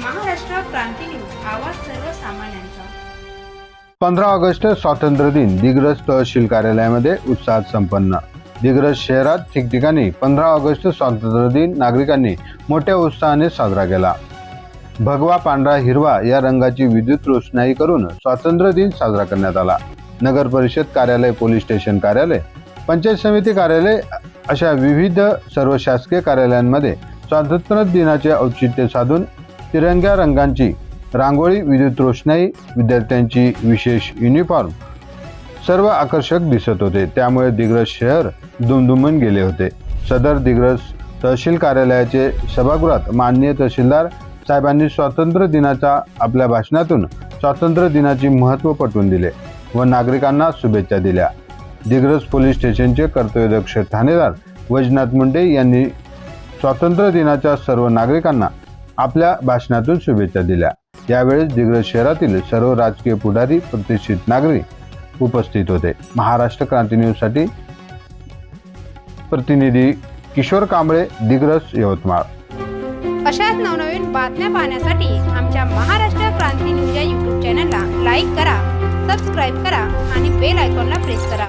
क्रांती news आवाज सर्वसामान्यांचा. पंधरा ऑगस्ट स्वातंत्र्य दिन. दिग्रस तहसील कार्यालयामध्ये उत्साहात संपन्न. दिग्रस शहरात ठिकठिकाणी पंधरा ऑगस्ट स्वातंत्र्य दिन. नागरिकांनी मोठ्या उत्साहाने साजरा केला. भगवा पांढरा हिरवा या रंगाची विद्युत रोषणाई करून स्वातंत्र्य दिन साजरा करण्यात आला. नगर परिषद कार्यालय पोलीस स्टेशन कार्यालय पंचायत समिती कार्यालय अशा विविध सर्व शासकीय कार्यालयांमध्ये स्वातंत्र्य दिनाचे औचित्य साधून तिरंग्या रंगांची रांगोळी विद्युत रोषणाई विद्यार्थ्यांची विशेष युनिफॉर्म सर्व आकर्षक दिसत होते. त्यामुळे दिग्रस शहर दुमदुमून गेले होते. सदर दिग्रस तहसील कार्यालयाचे सभागृहात माननीय तहसीलदार साहेबांनी स्वातंत्र्य दिनाच्या आपल्या भाषणातून स्वातंत्र्य दिनाची महत्त्व पटवून दिले व नागरिकांना शुभेच्छा दिल्या. दिग्रस पोलीस स्टेशनचे कर्तव्यदक्ष ठाणेदार वैजनाथ मुंडे यांनी स्वातंत्र्य दिनाच्या सर्व नागरिकांना आपल्या भाषणातून शुभेच्छा दिल्या. यावेळेस दिग्रज शहरातील सर्व राजकीय पुढारी प्रतिष्ठित नागरिक उपस्थित होते. महाराष्ट्र क्रांती न्यूजसाठी प्रतिनिधी किशोर कांबळे दिग्रज यवतमाळ. अशाच नवनवीन बातम्या पाहण्यासाठी आमच्या महाराष्ट्र क्रांती न्यूज या यूट्यूब चॅनलला लाईक करा सबस्क्राईब करा आणि बेल आयकॉनला प्रेस करा.